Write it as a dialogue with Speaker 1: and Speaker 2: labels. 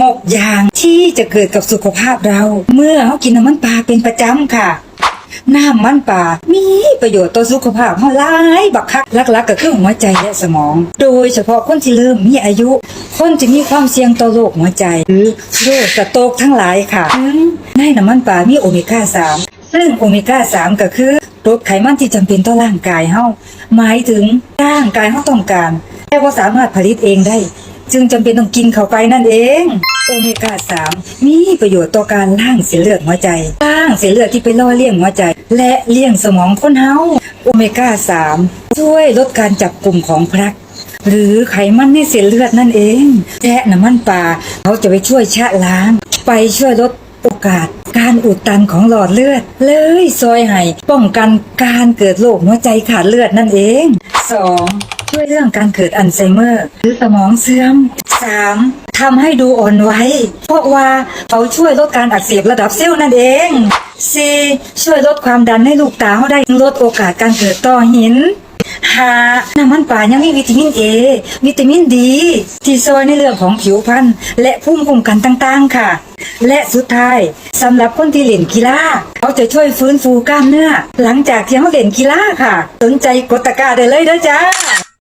Speaker 1: หกอย่างที่จะเกิดกับสุขภาพเรา เมื่อเรากินน้ำมันปลาเป็นประจำค่ะน้ำมันป่ามีประโยชน์ต่อสุขภาพเฮาหลายบักคักลักๆก็คือหัวใจและสมอง โดยเฉพาะคนที่เริ่มมีอายุ คนที่มีความเสี่ยงต่อโรคหัวใจ หรือโรคสโตรกทั้งหลายค่ะถึงในน้ำมันป่ามีโอเมก้า 3 ซึ่งโอเมก้า 3 ก็คือลดไขมันที่จำเป็นต่อร่างกายเฮาหมายถึงร่างกายเฮาต้องการ แต่ว่าสามารถผลิตเองได้ จึงจำเป็นต้องกินเข้าไปนั่นเอง โอเมก้า3มีประโยชน์ต่อการล่างเส้นเลือดหัวใจล่างเส้นเลือดที่ไปล่อเลี้ยงหัวใจ และเลี้ยงสมองคนเฮาโอเมก้า3ช่วยลดการจับกลุ่มของพลักหรือไขมันในเส้นเลือดนั่นเองและน้ำมันปลาเขาจะไปช่วยชะล้าง ไปช่วยลดโอกาส การอุดตันของหลอดเลือด เลยซอยให้ป้องกันการเกิดโรคหัวใจขาดเลือดนั่นเอง 2. ช่วยเรื่องการเกิดอัลไซเมอร์ หรือสมองเสื่อม 3. ทำให้ดูอ่อนไหวเพราะว่าเขาช่วยลดการอักเสบระดับเซลล์นั่นเอง 4. ช่วยลดความดันให้ลูกตาเขาได้ลดโอกาสการเกิดต้อหินหาน้ำมันป่ายังมีวิตามินเอวิตามินดีที่ช่วยในเรื่องของผิวพรรณและภูมิคุ้มกันต่างๆค่ะ และสุดท้ายสำหรับคนที่เล่นกีฬาเขาจะช่วยฟื้นฟูกล้ามเนื้อ หลังจากที่เขาเล่นกีฬาค่ะ สนใจกดตะกร้าได้เลยเด้อจ้า